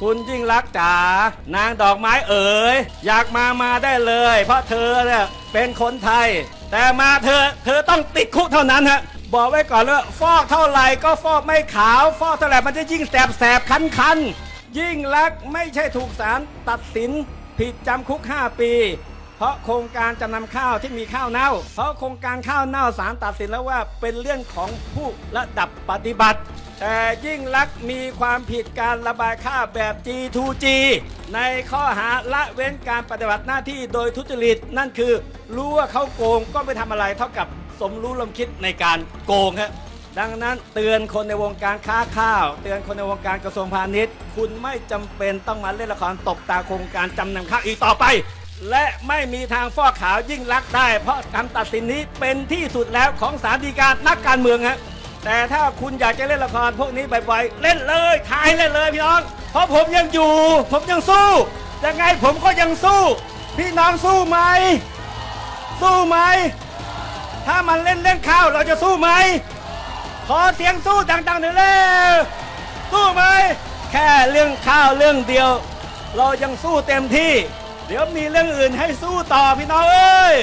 คุณยิ่งรักจ๋านางดอกไม้เอ๋ยอยากมามาได้เลย เพราะเธอเนี่ยเป็นคนไทย แต่มาเธอเธอต้องติดคุกเท่านั้นฮะบอกไว้ก่อนเลยฟอกเท่าไหร่ก็ฟอกไม่ขาว ฟอกเท่าไหร่มันจะยิ่งแสบแสบคันคันยิ่งรักไม่ใช่ถูกศาลตัดสินผิดจำคุก 5 ปี เพราะโครงการจำนำข้าวที่มีข้าวเน่า เพราะโครงการข้าวเน่าศาลตัดสินแล้วว่าเป็นเรื่องของผู้ระดับปฏิบัติ แต่ยิ่งลักษณ์มีความผิดการระบายข้าวแบบ G2G ในข้อหาละเว้นการปฏิบัติหน้าที่โดยทุจริต นั่นคือ รู้ว่าเขาโกงก็ไม่ทำอะไรเท่ากับสมรู้ลมคิดในการโกงฮะดังนั้นเตือนคนในวงการค้าข้าว เตือนคนในวงการกระทรวงพาณิชย์ คุณไม่จำเป็นต้องมาเล่นละครตบตาโครงการจำนำข้าวอีกต่อไป และไม่มีทางฟอกขาวยิ่งรักษณ์ได้ เพราะคำตัดสินนี้เป็นที่สุดแล้วของศาลฎีกานักการเมืองฮะแต่ถ้าคุณอยากจะเล่นละครพวกนี้บ่อยๆเล่นเลยขายเล่นเลยพี่น้อง เพราะผมยังอยู่ ผมยังสู้ยังไงผมก็ยังสู้ พี่น้องสู้ไหมสู้ไหมถ้ามันเล่นเล่นข้าวเราจะสู้ไหมขอเสียงสู้ดังๆหน่อยเร็วสู้ไหมแค่เรื่องข้าวเรื่องเดียว เรายังสู้เต็มที่ เดี๋ยวมีเรื่องอื่นให้สู้ต่อพี่น้องเอ้ย